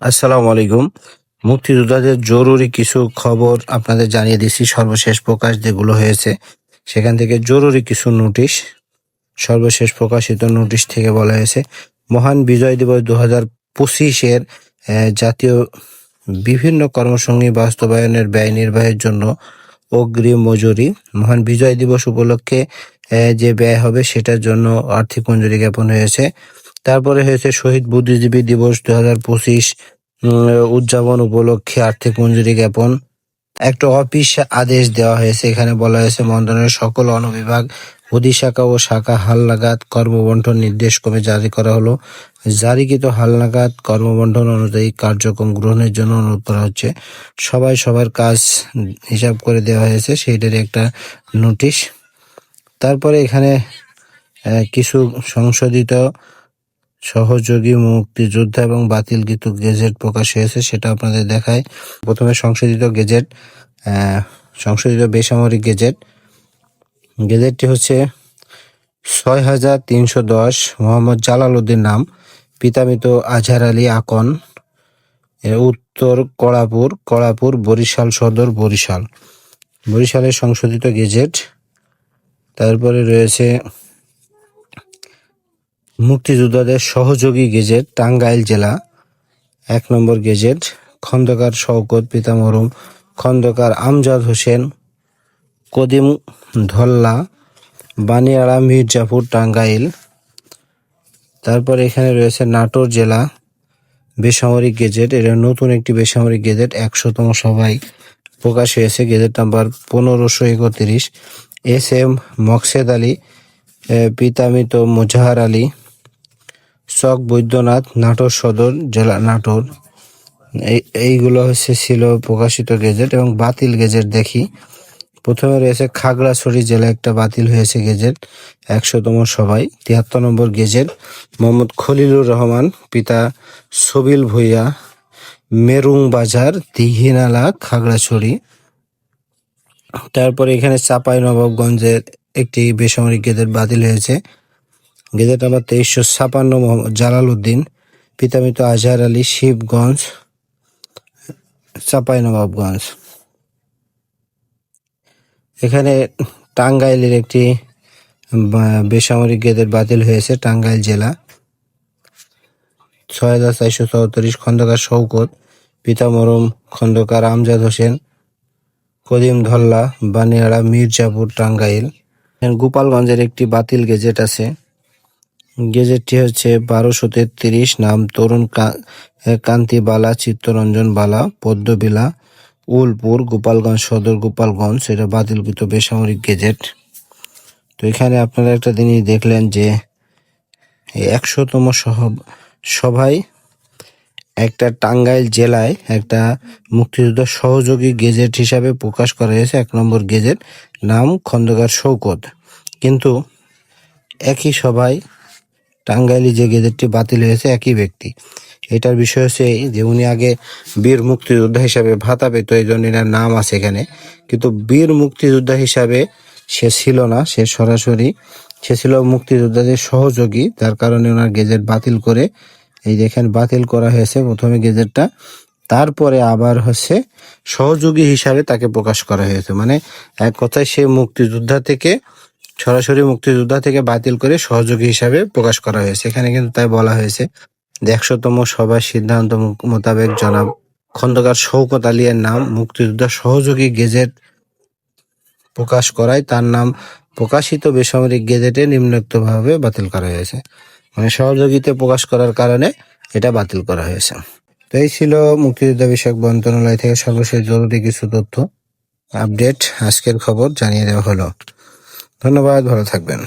আসসালামু আলাইকুম। মুক্তিযোদ্ধাদের জরুরি কিছু খবর আপনাদের জানিয়ে দিচ্ছি সর্বশেষ প্রকাশ যেগুলো হয়েছে, সেখান থেকে জরুরি কিছু নোটিশ। সর্বশেষ প্রকাশিত নোটিশ থেকে বলা হয়েছে, মহান বিজয় দিবস দু হাজার পঁচিশের জাতীয় বিভিন্ন কর্মসঙ্গী বাস্তবায়নের ব্যয় নির্বাহের জন্য অগ্রিম মজুরি। মহান বিজয় দিবস উপলক্ষে যে ব্যয় হবে সেটার জন্য আর্থিক মঞ্জুরি জ্ঞাপন হয়েছে। তারপরে হয়েছে শহীদ বুদ্ধিজীবী দিবস দু হাজার পঁচিশ উদযাপন উপলক্ষে আর্থিক মঞ্জুরি জ্ঞাপন। একটা অফিস আদেশ দেওয়া হয়েছে। এখানে বলা হয়েছে, মন্ত্রণালয়ের সকল অনুবিভাগ অধিশাখা ও শাখা হালনাগাদ কর্মবন্টন নির্দেশ ক্রমে জারি করা হলো। জারিকৃত হালনাগাদ কর্মবন্টন অনুযায়ী কার্যক্রম গ্রহণের জন্য অনুরোধ করা হচ্ছে। সবাই সবার কাজ হিসাব করে দেওয়া হয়েছে। সেইটার একটা নোটিশ। তারপরে এখানে কিছু সংশোধিত সহযোগী, মুক্তিযোদ্ধা এবং বাতিলকৃত গেজেট প্রকাশ হয়েছে, সেটা আপনাদের দেখায়। প্রথমে সংশোধিত গেজেট সংশোধিত বেসামরিক গেজেট। গেজেটটি হচ্ছে ছয় হাজার তিনশো দশ মোহাম্মদ জালাল উদ্দিন নাম, পিতামিত আজহার আলী আকন উত্তর কড়াপুর কড়াপুর বরিশাল সদর বরিশাল। বরিশালের সংশোধিত গেজেট। তারপরে রয়েছে মুক্তিযোদ্ধাদের সহযোগী গেজেট টাঙ্গাইল জেলা, এক নম্বর গেজেট খন্দকার শওকত পিতামরুম খন্দকার আমজাদ হোসেন, কদিম ধল্লা, বানিয়াড়া, মির্জাপুর, টাঙ্গাইল। তারপর এখানে রয়েছে নাটোর জেলা বেসামরিক গেজেট। এটা নতুন একটি বেসামরিক গেজেট, একশোতম সভায় প্রকাশ হয়েছে। গেজেট নাম্বার পনেরোশো একত্রিশ। এস এম মকসেদ আলী পিতামিত মুজাহার আলী চক বৈদ্যনাথ নাটোর সদর জেলা নাটোর। এই, এইগুলো হচ্ছে ছিল প্রকাশিত গেজেট এবং বাতিল গেজেট দেখি। প্রথমে রয়েছে খাগড়াছড়ি জেলা একটা বাতিল হয়েছে গেজেট, একশোতম সবাই তিয়াত্তর নম্বর গেজেট, মোহাম্মদ খলিলুর রহমান, পিতা সবিল ভুইয়া, মেরুং বাজার, দিঘিনালা, খাগড়াছড়ি। তারপরে এখানে চাপাই নবাবগঞ্জের একটি বেসামরিক গেজেট বাতিল হয়েছে। গেজেট নাম্বার তেইশশো ছাপান্ন মোহাম্মদ জালাল উদ্দিন, পিতামিত আজহার আলী শিবগঞ্জ, চাপাই নবাবগঞ্জ। এখানে টাঙ্গাইলের একটি বেসামরিক গেজেট বাতিল হয়েছে টাঙ্গাইল জেলা। ছয় হাজার চারশো চৌত্রিশ খন্দকার শৌকত পিতা মরম খন্দকার আমজাদ হোসেন, কদিম ধল্লা, বানিয়াড়া, মির্জাপুর, টাঙ্গাইল। গোপালগঞ্জের একটি বাতিল গেজেট আছে। গেজেটটি হচ্ছে বারোশো তেত্রিশ নাম তরুণ কা- এ, কান্তি বালা চিত্তরঞ্জন বালা পদ্মবিলা উলপুর গোপালগঞ্জ সদর গোপালগঞ্জ। এটা বাতিলকৃত বেসামরিক গেজেট। তো এখানে আপনারা একটা জিনিস দেখলেন যে একশোতম সহ- সভায় একটা টাঙ্গাইল জেলায় একটা মুক্তিযুদ্ধ সহযোগী গেজেট হিসাবে প্রকাশ করা হয়েছে এক নম্বর গেজেট। নাম খন্দকার শৌকত কিন্তু একই সভায় টাঙ্গাইলে যে গেজেটটি বাতিল হয়েছে, একই ব্যক্তি। এটার বিষয় হচ্ছে এই যে উনি আগে বীর মুক্তিযোদ্ধা হিসাবে ভাতা পেত এই জন্য এনার নাম আছে এখানে। কিন্তু বীর মুক্তিযোদ্ধা হিসাবে সে ছিল না, সে সরাসরি, সে ছিল মুক্তিযোদ্ধাদের সহযোগী তার কারণে ওনার গেজেট বাতিল করে, এই দেখেন বাতিল করা হয়েছে, প্রথমে গেজেটটা। তারপরে আবার হচ্ছে সহযোগী হিসাবে তাকে প্রকাশ করা হয়েছে। মানে এক কথায় সে মুক্তিযোদ্ধা থেকে সরাসরি মুক্তিযোদ্ধা থেকে বাতিল করে সহযোগী হিসাবে প্রকাশ করা হয়েছে। এখানে কিন্তু তাই বলা হয়েছে যে একশোতম সভার সিদ্ধান্ত মোতাবেক জনাব খন্দকার শৌকত আলিয়ার নাম মুক্তিযোদ্ধা সহযোগী গেজেট প্রকাশ করায় তার নাম প্রকাশিত বেসামরিক গেজেটে নিম্নোক্তভাবে বাতিল করা হয়েছে। মানে সহযোগিতা প্রকাশ করার কারণে এটা বাতিল করা হয়েছে। তো এই ছিল মুক্তিযোদ্ধা বিষয়ক মন্ত্রণালয় থেকে সর্বশেষ জরুরি কিছু তথ্য। আপডেট, আজকের খবর জানিয়ে দেওয়া হলো। ধন্যবাদ ভালো থাকবেন।